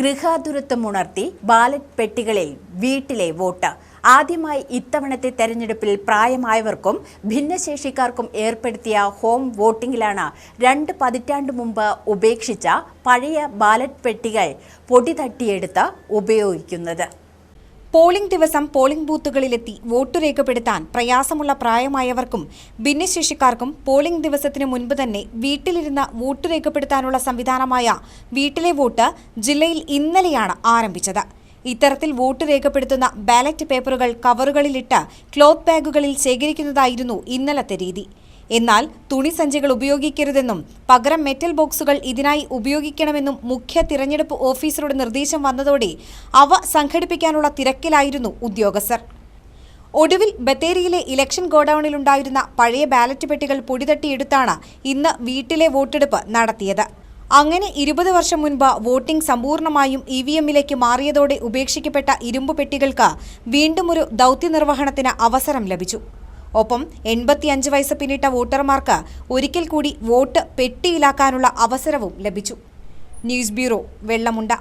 ഗൃഹാതുരത്വമുണർത്തി ballot പെട്ടികളിൽ വീട്ടിലെ vote. ആദ്യമായി ഇത്തവണത്തെ തെരഞ്ഞെടുപ്പിൽ പ്രായമായവർക്കും ഭിന്നശേഷിക്കാർക്കും ഏർപ്പെടുത്തിയ ഹോം വോട്ടിംഗിലാണ് രണ്ട് പതിറ്റാണ്ട് മുമ്പ് ഉപേക്ഷിച്ച പഴയ ബാലറ്റ് പെട്ടികൾ പൊടി തട്ടിയെടുത്ത് ഉപയോഗിക്കുന്നത്. പോളിംഗ് ദിവസം പോളിംഗ് ബൂത്തുകളിലെത്തി വോട്ട് രേഖപ്പെടുത്താൻ പ്രയാസമുള്ള പ്രായമായവർക്കും ഭിന്നശേഷിക്കാർക്കും പോളിംഗ് ദിവസത്തിന് മുൻപ് തന്നെ വീട്ടിലിരുന്ന് വോട്ട് രേഖപ്പെടുത്താനുള്ള സംവിധാനമായ വീട്ടിലെ വോട്ട് ജില്ലയിൽ ഇന്നലെയാണ് ആരംഭിച്ചത്. ഇത്തരത്തിൽ വോട്ട് രേഖപ്പെടുത്തുന്ന ബാലറ്റ് പേപ്പറുകൾ കവറുകളിലിട്ട് ക്ലോത്ത് ബാഗുകളിൽ ശേഖരിക്കുന്നതായിരുന്നു ഇന്നലത്തെ രീതി. എന്നാൽ തുണി സഞ്ചികൾ ഉപയോഗിക്കരുതെന്നും പകരം മെറ്റൽ ബോക്സുകൾ ഇതിനായി ഉപയോഗിക്കണമെന്നും മുഖ്യ തിരഞ്ഞെടുപ്പ് ഓഫീസറുടെ നിർദ്ദേശം വന്നതോടെ അവ സംഘടിപ്പിക്കാനുള്ള തിരക്കിലായിരുന്നു ഉദ്യോഗസ്ഥർ. ഒടുവിൽ ബത്തേരിയിലെ ഇലക്ഷൻ ഗോഡൌണിലുണ്ടായിരുന്ന പഴയ ബാലറ്റ് പെട്ടികൾ പൊടിതട്ടിയെടുത്താണ് ഇന്ന് വീട്ടിലെ വോട്ടെടുപ്പ് നടത്തിയത്. അങ്ങനെ ഇരുപത് വർഷം മുൻപ് വോട്ടിംഗ് സമ്പൂർണമായും ഇ വി എമ്മിലേക്ക് മാറിയതോടെ ഉപേക്ഷിക്കപ്പെട്ട ഇരുമ്പ് പെട്ടികൾക്ക് വീണ്ടും ഒരു ദൗത്യനിർവഹണത്തിന് അവസരം ലഭിച്ചു. ഒപ്പം എൺപത്തിയഞ്ച് വയസ്സ് പിന്നിട്ട വോട്ടർമാർക്ക് ഒരിക്കൽ കൂടി വോട്ട് പെട്ടിയിലാക്കാനുള്ള അവസരവും ലഭിച്ചു. News bureau Vellamunda.